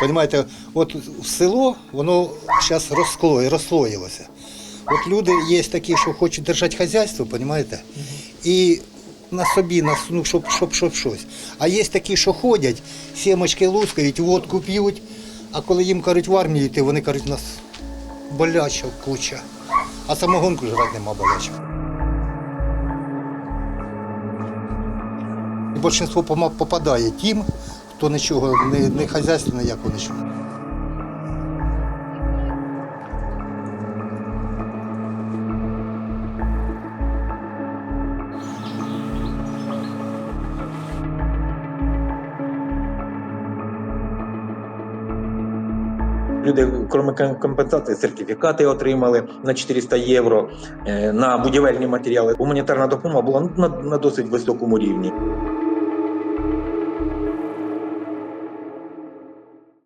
Понимаєте, от село воно зараз розкло, розслоїлося. От люди є такі, що хочуть держати хазяйство, розумієте? І на собі, на, ну, щоб, щоб, щоб щось. А є такі, що ходять, сімочки лускають, водку п'ють, а коли їм кажуть в армію йти, вони кажуть, у нас боляча куча. А самогонку жрати нема болячого. Більшість попадає тим, хто нічого, не, не хазяйство ніякого нічого. Люди, крім компенсації, сертифікати отримали на 400 євро е, на будівельні матеріали. Гуманітарна допомога була на, на досить високому рівні.